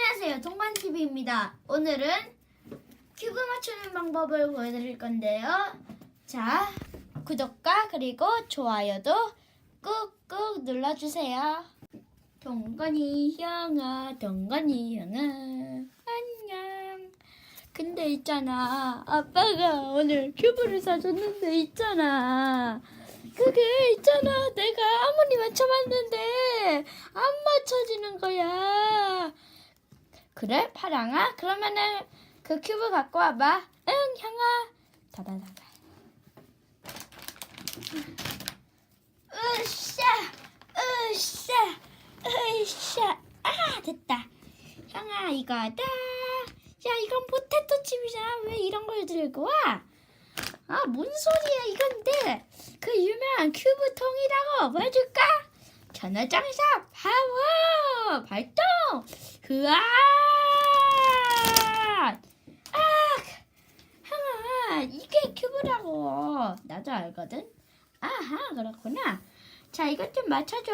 안녕하세요. 동관TV입니다. 오늘은 큐브 맞추는 방법을 보여드릴 건데요. 자, 구독과 그리고 좋아요도 꾹꾹 눌러주세요. 동건이 형아, 동건이 형아, 안녕. 근데 있잖아, 아빠가 오늘 큐브를 사줬는데 있잖아. 그게 있잖아, 내가 아무리 맞춰봤는데 안 맞춰지는 거야. 그래, 파랑아? 그러면은 그 큐브 갖고 와봐. 응, 형아. 다다다다. 으쌰, 으쌰, 으쌰. 아, 됐다. 형아, 이거다. 야, 이건 포테토 칩이잖아. 왜 이런 걸 들고 와? 아, 뭔 소리야, 이건데. 그 유명한 큐브 통이라고 보여줄까? 전화장사 파워 발동! 흐아! 아! 형아, 이게 큐브라고. 나도 알거든. 아하, 그렇구나. 자, 이것 좀 맞춰줘.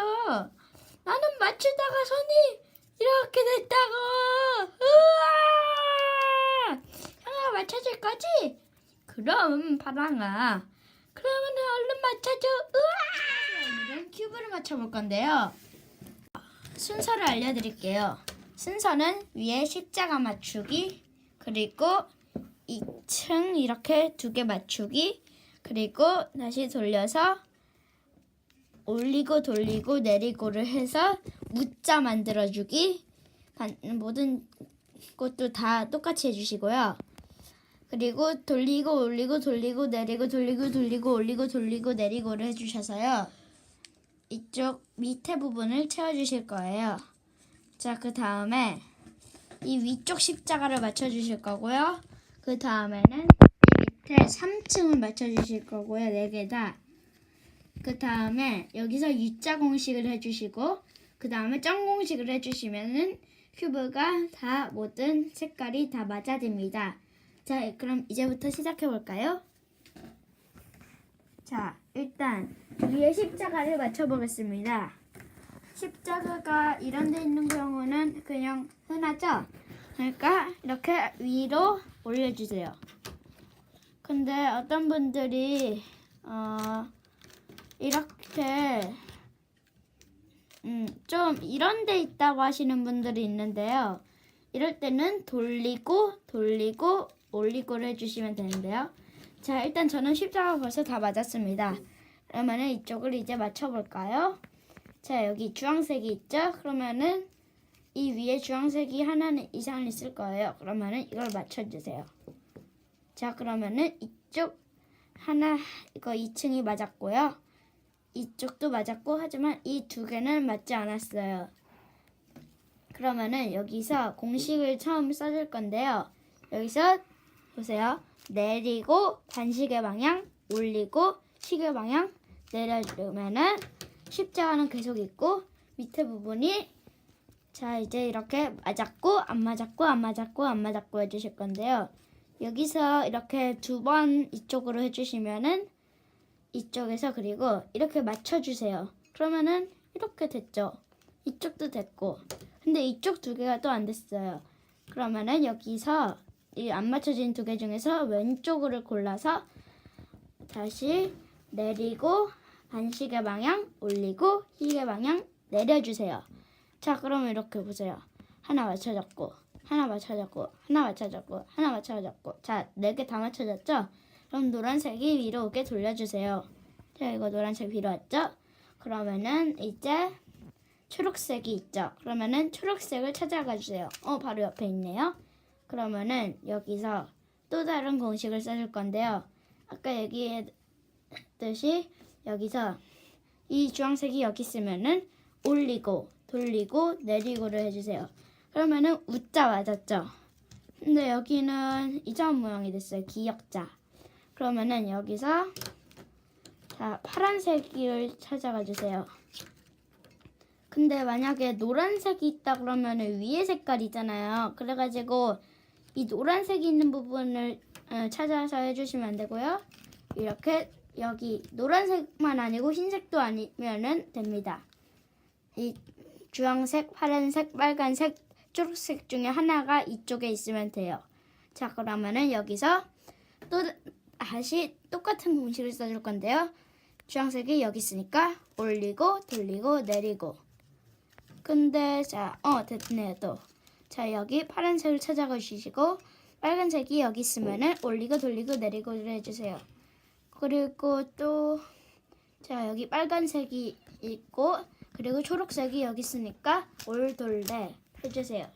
나는 맞추다가 손이 이렇게 됐다고. 우와! 형아, 맞춰줄 거지? 그럼, 파랑아. 그러면 얼른 맞춰줘. 우와! 오늘은 큐브를 맞춰볼 건데요. 순서를 알려드릴게요. 순서는 위에 십자가 맞추기, 그리고 2 층 이렇게 두 개 맞추기, 그리고 다시 돌려서 올리고 돌리고 내리고를 해서 무자 만들어주기, 반- 모든 것도 다 똑같이 해주시고요. 그리고 돌리고 올리고 돌리고 내리고 돌리고 돌리고 올리고 돌리고 내리고를 해주셔서요. 이쪽 밑에 부분을 채워주실 거예요. 자, 그 다음에 이 위쪽 십자가를 맞춰주실 거고요. 그 다음에는 이 밑에 3층을 맞춰주실 거고요. 네개 다. 그 다음에 여기서 U자 공식을 해주시고 그 다음에 점 공식을 해주시면은 큐브가 다 모든 색깔이 다 맞아집니다. 자, 그럼 이제부터 시작해 볼까요? 자, 일단 위에 십자가를 맞춰 보겠습니다. 십자가가 이런 데 있는 경우는 그냥 흔하죠? 그러니까 이렇게 위로 올려주세요. 근데 어떤 분들이 어, 이렇게 음, 좀 이런 데 있다고 하시는 분들이 있는데요. 이럴 때는 돌리고 돌리고 올리고를 해주시면 되는데요. 자, 일단 저는 십자가 벌써 다 맞았습니다. 그러면은 이쪽을 이제 맞춰볼까요? 자, 여기 주황색이 있죠? 그러면은 이 위에 주황색이 하나는 이상 있을 거예요. 그러면은 이걸 맞춰주세요. 자, 그러면은 이쪽 하나, 이거 2층이 맞았고요. 이쪽도 맞았고, 하지만 이 두 개는 맞지 않았어요. 그러면은 여기서 공식을 처음 써줄 건데요. 여기서 보세요. 내리고 반시계 방향, 올리고 시계 방향 내려주면은 십자가는 계속 있고 밑에 부분이 자 이제 이렇게 맞았고 안 맞았고 안 맞았고 안 맞았고 해주실 건데요. 여기서 이렇게 두 번 이쪽으로 해주시면은 이쪽에서 그리고 이렇게 맞춰주세요. 그러면은 이렇게 됐죠. 이쪽도 됐고 근데 이쪽 두 개가 또 안 됐어요. 그러면은 여기서 이 안 맞춰진 두 개 중에서 왼쪽으로 골라서 다시 내리고 반시계 방향 올리고 시계 방향 내려주세요. 자, 그러면 이렇게 보세요. 하나 맞춰졌고, 하나 맞춰졌고, 하나 맞춰졌고, 하나 맞춰졌고. 자, 네 개 다 맞춰졌죠? 그럼 노란색이 위로 오게 돌려주세요. 자, 이거 노란색 위로 왔죠? 그러면은 이제 초록색이 있죠? 그러면은 초록색을 찾아가 주세요. 어, 바로 옆에 있네요. 그러면은 여기서 또 다른 공식을 써줄 건데요. 아까 얘기했듯이 여기서 이 주황색이 여기 있으면은 올리고 돌리고 내리고를 해주세요. 그러면은 우자 맞았죠? 근데 여기는 이점 모양이 됐어요. 기역자. 그러면은 여기서 자 파란색을 찾아가 주세요. 근데 만약에 노란색이 있다 그러면은 위에 색깔이잖아요. 그래가지고 이 노란색이 있는 부분을 어, 찾아서 해주시면 안 되고요. 이렇게 여기 노란색만 아니고 흰색도 아니면은 됩니다. 이 주황색, 파란색, 빨간색, 초록색 중에 하나가 이쪽에 있으면 돼요. 자, 그러면은 여기서 또 다시 똑같은 공식을 써줄 건데요. 주황색이 여기 있으니까 올리고 돌리고 내리고. 근데 자, 어 됐네요 또. 자 여기 파란색을 찾아가 주시고 빨간색이 여기 있으면은 올리고 돌리고 내리고를 해주세요. 그리고 또 자 여기 빨간색이 있고 그리고 초록색이 여기 있으니까 올돌레 해주세요.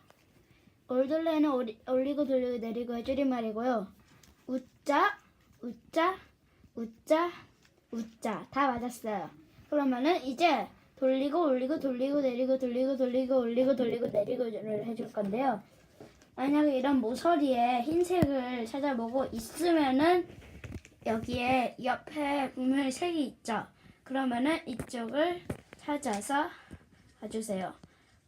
올돌레는 올리, 올리고 돌리고 내리고 의 줄임말이고요. 우자 우자 우자 우자 다 맞았어요. 그러면은 이제 돌리고 올리고 돌리고 내리고 돌리고 돌리고 올리고 돌리고 내리고를 해줄 건데요. 만약에 이런 모서리에 흰색을 찾아보고 있으면은 여기에 옆에 분명히 색이 있죠. 그러면은 이쪽을 찾아서 봐주세요.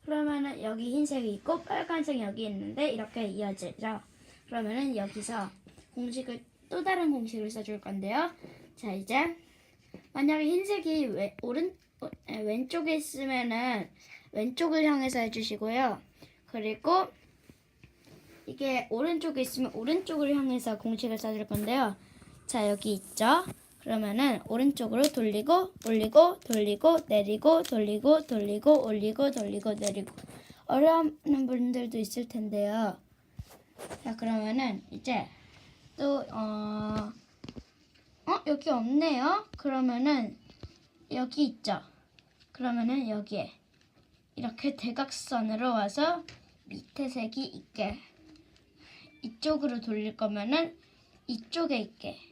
그러면은 여기 흰색이 있고 빨간색 여기 있는데 이렇게 이어지죠. 그러면은 여기서 공식을 또 다른 공식을 써줄 건데요. 자 이제 만약에 흰색이 왼, 오른 어, 에, 왼쪽에 있으면은 왼쪽을 향해서 해주시고요. 그리고 이게 오른쪽에 있으면 오른쪽을 향해서 공식을 써줄 건데요. 자 여기 있죠. 그러면은 오른쪽으로 돌리고 올리고 돌리고 내리고 돌리고 돌리고 올리고 돌리고 내리고 어려워하는 분들도 있을 텐데요. 자 그러면은 이제 또 어, 어 여기 없네요. 그러면은 여기 있죠. 그러면은 여기에 이렇게 대각선으로 와서 밑에 색이 있게 이쪽으로 돌릴 거면은 이쪽에 있게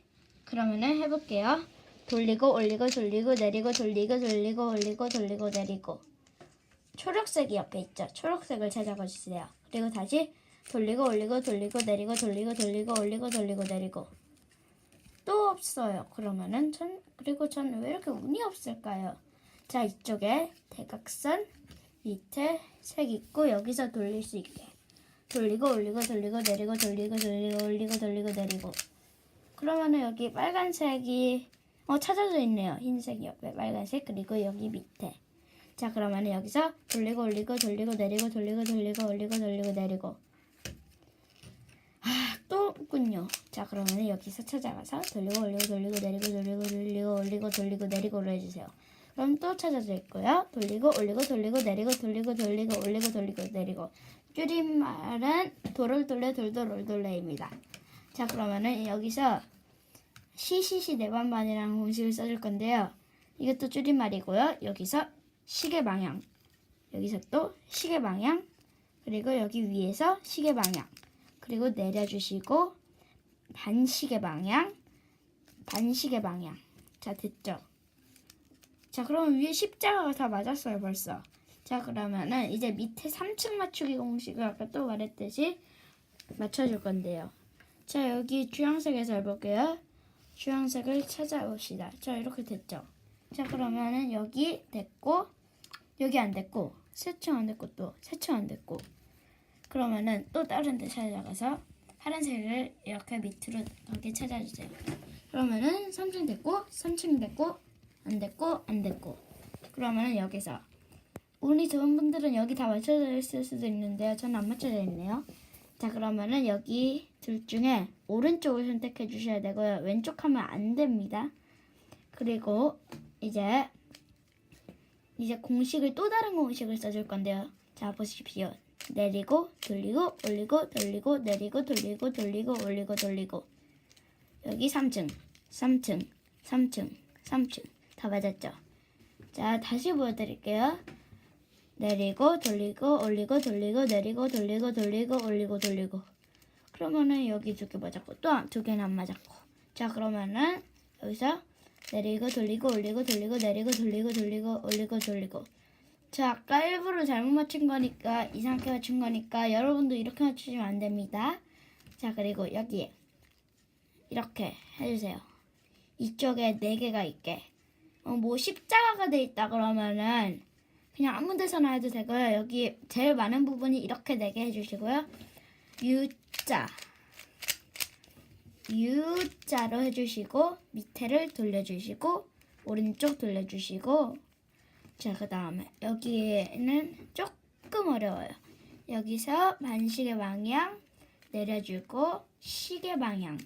그러면은 해볼게요. 돌리고 올리고 돌리고 내리고 돌리고 돌리고 올리고 돌리고 내리고 초록색이 옆에 있죠. 초록색을 찾아가 주세요. 그리고 다시 돌리고 올리고 돌리고 내리고 돌리고 돌리고 올리고 돌리고 내리고 또 없어요. 그러면은 전 그리고 전 왜 이렇게 운이 없을까요? 자 이쪽에 대각선 밑에 색 있고 여기서 돌릴 수 있게 돌리고 올리고 돌리고 내리고 돌리고 돌리고 올리고 돌리고 내리고 그러면은 여기 빨간색이 어 찾아져 있네요. 흰색 옆에 빨간색 그리고 여기 밑에 자 그러면은 여기서 돌리고 올리고 돌리고 내리고 돌리고 돌리고 올리고 돌리고 내리고 아또 없군요. 자 그러면은 여기서 찾아가서 돌리고 올리고 돌리고 내리고 돌리고 돌리고 올리고 돌리고 내리고로 해주세요. 그럼 또 찾아져 있고요. 돌리고 올리고 돌리고 내리고 돌리고 돌리고 올리고 돌리고 내리고 줄임말은 돌을 돌래 돌돌 올돌래입니다. 자 그러면은 여기서 시시시 네반반이라는 공식을 써줄 건데요. 이것도 줄임말이고요. 여기서 시계 방향 여기서 또 시계 방향 그리고 여기 위에서 시계 방향 그리고 내려주시고 반시계 방향 반시계 방향 자 됐죠? 자 그러면 위에 십자가가 다 맞았어요 벌써 자 그러면은 이제 밑에 3층 맞추기 공식을 아까 또 말했듯이 맞춰줄 건데요 자 여기 주황색에서 해볼게요. 주황색을 찾아봅시다. 자 이렇게 됐죠? 자 그러면은 여기 됐고 여기 안 됐고 세층 안 됐고 또 세층 안 됐고. 그러면은 또 다른 데 찾아가서 파란색을 이렇게 밑으로 여기 찾아주세요. 그러면은 3층 됐고 3층 됐고 안 됐고 안 됐고. 그러면은 여기서. 운이 좋은 분들은 여기 다 맞춰져 있을 수도 있는데요. 저는 안 맞춰져 있네요 자 그러면은 여기 둘 중에 오른쪽을 선택해 주셔야 되고요. 왼쪽 하면 안 됩니다. 그리고 이제 이제 공식을 또 다른 공식을 써줄 건데요. 자 보십시오. 내리고 돌리고 올리고 돌리고 내리고 돌리고 돌리고 올리고 돌리고. 여기 3층 3층 3층 3층. 다 맞았죠? 자 다시 보여드릴게요. 내리고 돌리고 올리고 돌리고 내리고 돌리고 돌리고 올리고 돌리고 그러면은 여기 두 개 맞았고 또 두 개는 안 맞았고 자 그러면은 여기서 내리고 돌리고 올리고 돌리고 내리고 돌리고 돌리고 올리고 돌리고 자 아까 일부러 잘못 맞춘 거니까 이상하게 맞춘 거니까 여러분도 이렇게 맞추시면 안 됩니다. 자 그리고 여기에 이렇게 해주세요. 이쪽에 네 개가 있게. 어, 뭐 십자가가 돼 있다 그러면은 그냥 아무 데서나 해도 되고요. 여기 제일 많은 부분이 이렇게 네개 해주시고요. U자 U자로 해주시고 밑에를 돌려주시고 오른쪽 돌려주시고 자 그 다음에 여기에는 조금 어려워요. 여기서 반시계 방향 내려주고 시계 방향.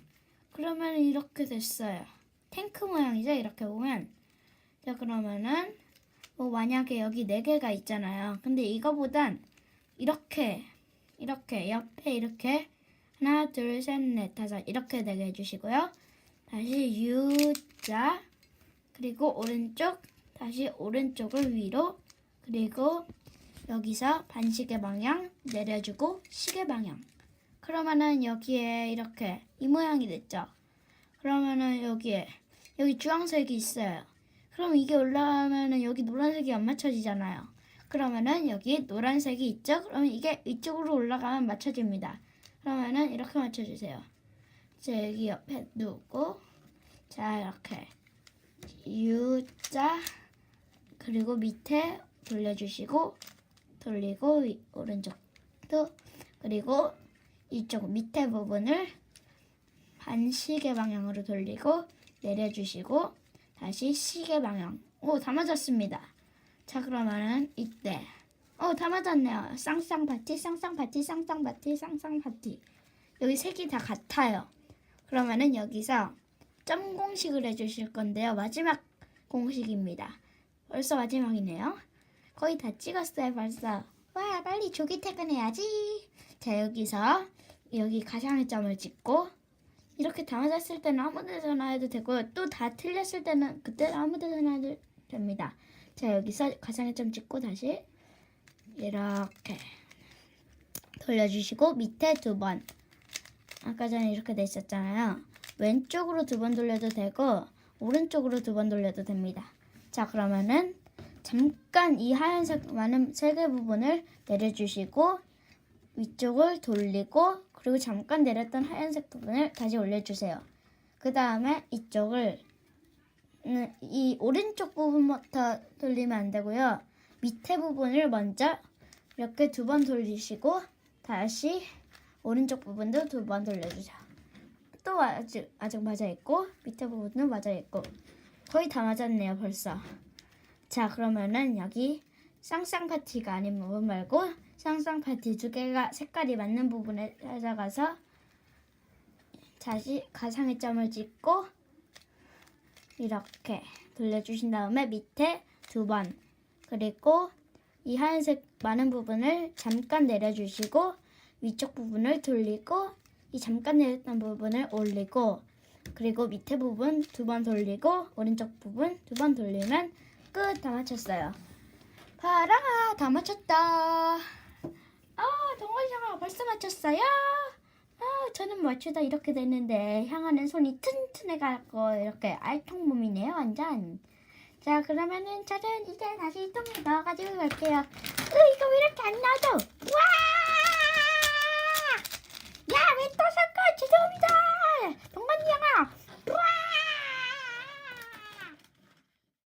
그러면 이렇게 됐어요. 탱크 모양이죠. 이렇게 보면. 자 그러면은 뭐 만약에 여기 네 개가 있잖아요. 근데 이거보단 이렇게 이렇게 옆에 이렇게 하나 둘 셋 넷 다섯 이렇게 되게 해주시고요. 다시 U자 그리고 오른쪽 다시 오른쪽을 위로 그리고 여기서 반시계 방향 내려주고 시계 방향 그러면은 여기에 이렇게 이 모양이 됐죠 그러면은 여기에 여기 주황색이 있어요 그럼 이게 올라가면은 여기 노란색이 안 맞춰지잖아요. 그러면은 여기 노란색이 있죠? 그러면 이게 이쪽으로 올라가면 맞춰집니다. 그러면은 이렇게 맞춰주세요. 자 여기 옆에 두고 자 이렇게. U자 그리고 밑에 돌려주시고 돌리고 위- 오른쪽도 그리고 이쪽 밑에 부분을 반시계 방향으로 돌리고 내려주시고 다시 시계 방향. 오 다 맞았습니다. 자 그러면은 이때. 어 다 맞았네요. 쌍쌍 파티 쌍쌍 파티 쌍쌍 파티 쌍쌍 파티. 여기 색이 다 같아요. 그러면은 여기서 점 공식을 해주실 건데요. 마지막 공식입니다. 벌써 마지막이네요. 거의 다 찍었어요 벌써. 와 빨리 조기 퇴근해야지. 자 여기서 여기 가상의 점을 찍고 이렇게 다 맞았을 때는 아무 데서나 해도 되고요. 또다 틀렸을 때는 그때 아무 데서나 해도 됩니다. 자 여기서 가상의 점 찍고 다시 이렇게 돌려주시고 밑에 두 번. 아까 전에 이렇게 돼 있었잖아요. 왼쪽으로 두 번 돌려도 되고 오른쪽으로 두 번 돌려도 됩니다. 자 그러면은 잠깐 이 하얀색 많은 세개 부분을 내려주시고 위쪽을 돌리고 그리고 잠깐 내렸던 하얀색 부분을 다시 올려주세요. 그 다음에 이쪽을 음, 이 오른쪽 부분부터 돌리면 안 되고요. 밑에 부분을 먼저 이렇게 두 번 돌리시고 다시 오른쪽 부분도 두 번 돌려주세요. 또 아직 아직 맞아 있고 밑에 부분도 맞아 있고 거의 다 맞았네요 벌써. 자 그러면은 여기 쌍쌍 파티가 아닌 부분 말고 쌍쌍 파티 두 개가 색깔이 맞는 부분에 찾아가서 다시 가상의 점을 찍고 이렇게 돌려주신 다음에 밑에 두 번 그리고 이 하얀색 많은 부분을 잠깐 내려주시고 위쪽 부분을 돌리고 이 잠깐 내렸던 부분을 올리고 그리고 밑에 부분 두 번 돌리고 오른쪽 부분 두 번 돌리면 끝 다 맞췄어요. 봐라 다 맞췄다. 맞췄어요. 아, 저는 뭐 맞추다 이렇게 됐는데 향하는 손이 튼튼해가지고 이렇게 알통 몸이네요 완전. 자 그러면은 저는 이제 다시 통에 넣어가지고 갈게요. 으 이거 왜 이렇게 안 나죠? 와! 야왜 또 섞어? 죄송합니다. 동건이 형아. 와!